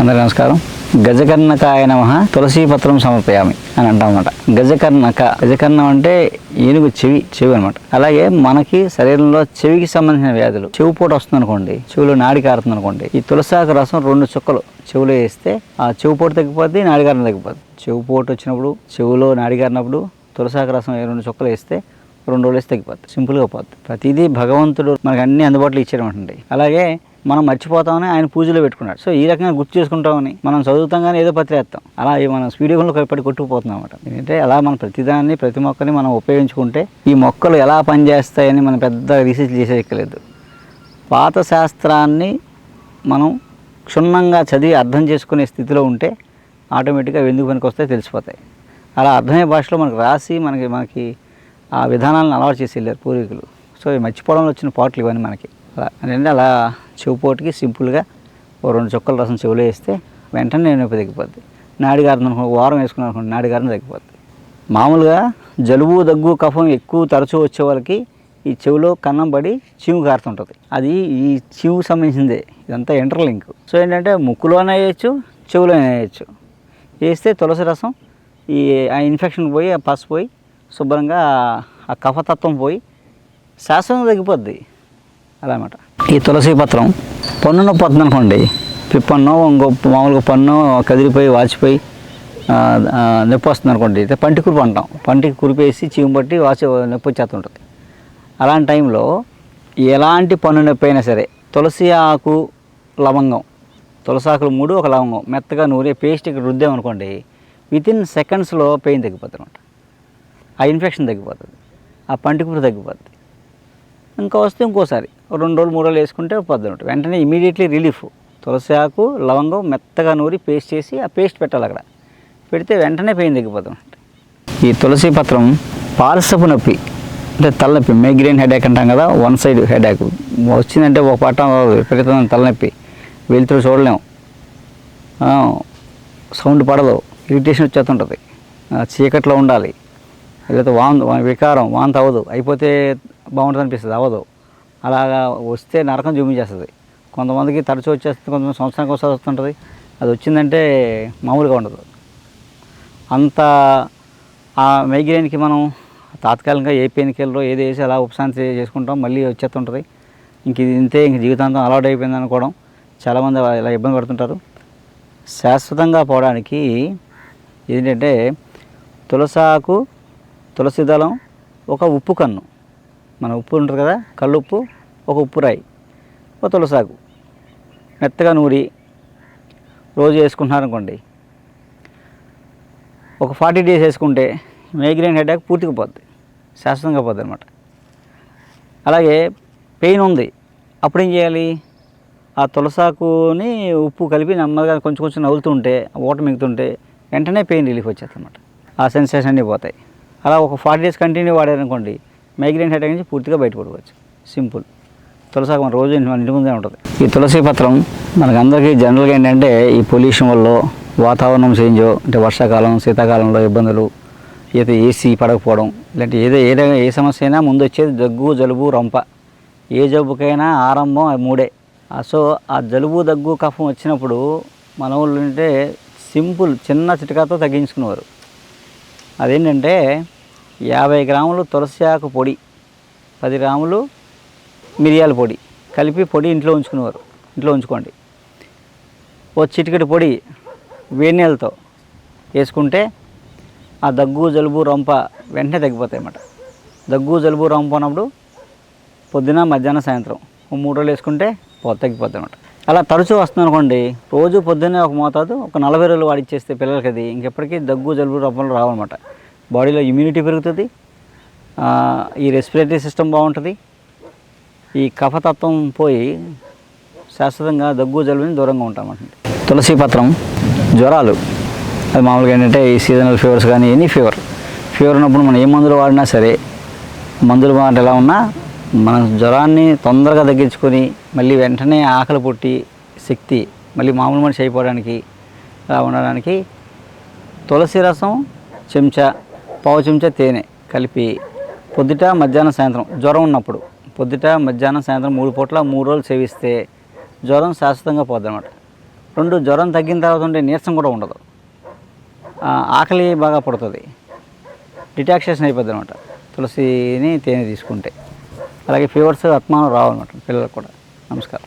అందరికీ నమస్కారం. గజకర్ణకాయ నమ తులసీ పత్రం సమర్పయామి అని అంటాం అనమాట గజకర్ణక గజకర్ణం అంటే ఏనుగు చెవి చెవి అనమాట అలాగే మనకి శరీరంలో చెవికి సంబంధించిన వ్యాధులు. చెవి పూట వస్తుంది అనుకోండి చెవిలో నాడి కారుతుంది అనుకోండి ఈ తులసాకు రసం రెండు చుక్కలు చెవిలో వేస్తే ఆ చెవి పూట తగ్గిపోద్ది నాడికారం తగ్గిపోద్ది. చెవి పూట వచ్చినప్పుడు చెవిలో నాడి కారినప్పుడు తులసాకు రసం రెండు చుక్కలు వేస్తే రెండు రోజులు వేస్తే తగ్గిపోద్ది. సింపుల్గా పోద్ది. ప్రతిదీ భగవంతుడు మనకు అన్ని అందుబాటులో ఇచ్చేయమంటుంది అలాగే మనం మర్చిపోతామని ఆయన పూజలో పెట్టుకున్నాడు. సో ఈ రకంగా గుర్తు చేసుకుంటామని మనం చదువుతాం కానీ ఏదో పత్రేస్తాం. అలా ఈ మనం స్పీడ్గా పడి కొట్టుకుపోతున్నాం అనమాట ఏంటంటే అలా మనం ప్రతిదాన్ని ప్రతి మొక్కని మనం ఉపయోగించుకుంటే ఈ మొక్కలు ఎలా పనిచేస్తాయని మనం పెద్ద రీసెర్చ్ చేసేయక్కలేదు పాత శాస్త్రాన్ని మనం క్షుణ్ణంగా చదివి అర్థం చేసుకునే స్థితిలో ఉంటే ఆటోమేటిక్గా ఎందుకు పనికి వస్తే తెలిసిపోతాయి. అలా అర్థమయ్యే భాషలో మనకు రాసి మనకి మనకి ఆ విధానాలను అలవాటు చేసి వెళ్ళారు పూర్వీకులు. సో ఈ మర్చిపోవడంలో వచ్చిన పాటలు ఇవన్నీ మనకి. అలా. అంటే అలా చెవిపోటుకి సింపుల్గా ఓ రెండు చుక్కల రసం చెవిలో వేస్తే వెంటనే నొప్పి తగ్గిపోద్ది. నాడిగారం అనుకో వారం వేసుకున్నాను అనుకోండి నాడిగారం తగ్గిపోద్ది. మామూలుగా జలుబు దగ్గు కఫం ఎక్కువ తరచూ వచ్చే వాళ్ళకి ఈ చెవిలో కన్నం పడి చీము కారుతుంటుంది. అది ఈ చీముకు సంబంధించిందే. ఇదంతా ఇంటర్లింక్ సో ఏంటంటే ముక్కులోనే వేయచ్చు చెవులోనే వేయచ్చు. వేస్తే తులసి రసం ఈ ఆ ఇన్ఫెక్షన్ పోయి ఆ పసు పోయి శుభ్రంగా ఆ కఫతత్వం పోయి శాశ్వతం తగ్గిపోద్ది. అలా అనమాట ఈ తులసి పత్రం పన్ను నొప్పి అనుకోండి పిప్పన్నో ఇంకో మామూలుగా పన్ను కదిలిపోయి వాచిపోయి నొప్పి వస్తుంది అనుకోండి. అయితే పంటి కురుపు అంటాం. పంటికి కురిపేసి చీము పట్టి వాచి నొప్పి వచ్చేస్తుంటుంది. అలాంటి టైంలో ఎలాంటి పన్ను నొప్పి అయినా సరే తులసి ఆకు లవంగం తులసి ఆకులు మూడు ఒక లవంగం మెత్తగా నూరే పేస్ట్ ఇక్కడ రుద్దామనుకోండి వితిన్ సెకండ్స్లో పెయిన్ తగ్గిపోతుంది అనమాట ఆ ఇన్ఫెక్షన్ తగ్గిపోతుంది. ఆ పంటి కురు తగ్గిపోతుంది. ఇంకా వస్తే ఇంకోసారి రెండు రోజులు మూడు రోజులు వేసుకుంటే పొద్దున వెంటనే ఇమీడియట్లీ రిలీఫ్ తులసి ఆకు లవంగం మెత్తగా నూరి పేస్ట్ చేసి ఆ పేస్ట్ పెట్టాలి అక్కడ. పెడితే వెంటనే పెయిన్ తగ్గిపోతాం ఈ తులసి పత్రం పార్సపు నొప్పి అంటే తలనొప్పి మైగ్రేన్ హెడేక్ అంటాం కదా వన్ సైడ్ హెడేక్ వచ్చిందంటే ఒక పట్టం విపరీతమైన తలనొప్పి. వెళ్తురు చూడలేము సౌండ్ పడదు ఇరిటేషన్ వచ్చేస్తుంటుంది. చీకట్లో ఉండాలి. లేకపోతే వాన్ వికారం వాంతి అవ్వదు. అయిపోతే బాగుంటుంది అనిపిస్తుంది అవ్వదు. అలాగా వస్తే నరకం చూపించేస్తుంది. కొంతమందికి తరచూ వచ్చేస్తుంది కొంతమంది సంవత్సరానికి ఒకసారి వస్తుంటుంది. అది వచ్చిందంటే మామూలుగా ఉండదు. అంత ఆ మైగ్రేన్కి మనం తాత్కాలికంగా ఏ పెయిన్ కిల్లరో ఏది వేసి అలా ఉపశాంతి చేసుకుంటాం మళ్ళీ వచ్చేస్తుంటుంది. ఇంక ఇది ఇంతే ఇంక జీవితాంతం అలవాటు అయిపోయింది అనుకోవడం. చాలామంది ఇలా ఇబ్బంది పడుతుంటారు. శాశ్వతంగా పోవడానికి ఏంటంటే తులసాకు తులసి దళం ఒక ఉప్పు కన్ను. మన ఉప్పు ఉంటుంది కదా కల్లుప్పు ఒక ఉప్పు రాయి ఒక తులసాకు. మెత్తగా నూరి రోజు వేసుకుంటున్నారనుకోండి ఒక ఫార్టీ డేస్ వేసుకుంటే మైగ్రేన్ హెడేక్ పూర్తిగా పోద్ది శాశ్వతంగా పోద్ది అనమాట అలాగే పెయిన్ ఉంది అప్పుడు ఏం చేయాలి? ఆ తులసాకుని ఉప్పు కలిపి నెమ్మదిగా కొంచెం కొంచెం నవ్వులుతుంటే ఓట మిగుతుంటే వెంటనే పెయిన్ రిలీఫ్ వచ్చేస్తుంది అనమాట ఆ సెన్సేషన్ అన్నీ పోతాయి. అలా ఒక ఫార్టీ డేస్ కంటిన్యూ వాడారనుకోండి మైగ్రేన్ హెడేక్ నుంచి పూర్తిగా బయటపడవచ్చు. సింపుల్. తులసాకు మన రోజు మన ఇంటి ముందే ఉంటుంది. ఈ తులసి పత్రం మనకు అందరికీ జనరల్గా ఏంటంటే ఈ పొల్యూషన్ వల్ల వాతావరణం చేంజ్ అంటే వర్షాకాలం శీతాకాలంలో ఇబ్బందులు అయితే ఏసీ పడకపోవడం ఇలాంటి ఏదో ఏదైనా ఏ సమస్య అయినా ముందు వచ్చేది దగ్గు జలుబు రొంప. ఏ జబ్బుకైనా ఆరంభం మూడే. ఆ సో ఆ జలుబు దగ్గు కఫం వచ్చినప్పుడు మన వాళ్ళు అంటే సింపుల్ చిన్న చిటికాతో తగ్గించుకునేవారు. అదేంటంటే యాభై గ్రాములు తులసి ఆకు పొడి పది గ్రాములు మిరియాల పొడి కలిపి పొడి ఇంట్లో ఉంచుకునేవారు. ఇంట్లో ఉంచుకోండి. ఓ చిటికెడు పొడి వేడి వేసుకుంటే ఆ దగ్గు జలుబు రొంప వెంటనే తగ్గిపోతాయి అన్నమాట దగ్గు జలుబు రొంప ఉన్నప్పుడు పొద్దున మధ్యాహ్నం సాయంత్రం ఓ మూడు రోజులు వేసుకుంటే పో అనమాట అలా తరచూ వస్తుంది అనుకోండి రోజు పొద్దున్నే ఒక మోతాదు ఒక నలభై రోజులు వాడిచ్చేస్తే పిల్లలకి అది ఇంకెప్పటికీ దగ్గు జలుబు రొంపలు రావన్నమాట. బాడీలో ఇమ్యూనిటీ పెరుగుతుంది. ఈ రెస్పిరేటరీ సిస్టమ్ బాగుంటుంది. ఈ కఫతత్వం పోయి శాశ్వతంగా దగ్గు జలుబుని దూరంగా ఉంటామండి. తులసి పత్రం జ్వరాలు. అది మామూలుగా ఏంటంటే ఈ సీజనల్ ఫీవర్స్ కానీ ఎనీ ఫీవర్ ఫీవర్ ఉన్నప్పుడు మనం ఏ మందులు వాడినా సరే మందులు వాటి ఎలా ఉన్నా మన జ్వరాన్ని తొందరగా తగ్గించుకొని మళ్ళీ వెంటనే ఆకలి పుట్టి శక్తి మళ్ళీ మామూలు మనిషి అయిపోవడానికి అలా ఉండడానికి తులసి రసం చెంచా పావు చెంచా తేనె కలిపి పొద్దుట మధ్యాహ్నం సాయంత్రం జ్వరం ఉన్నప్పుడు పొద్దుట మధ్యాహ్నం సాయంత్రం మూడు పూట్ల మూడు రోజులు సేవిస్తే జ్వరం శాశ్వతంగా పోద్ది అనమాట రెండు జ్వరం తగ్గిన తర్వాత ఉండే నీరసం కూడా ఉండదు. ఆకలి బాగా పడుతుంది. డిటాక్సేషన్ అయిపోద్ది అనమాట తులసిని తేనె తీసుకుంటే. అలాగే ఫీవర్స్ ఆత్మానం రావు అనమాట పిల్లలకు కూడా. నమస్కారం.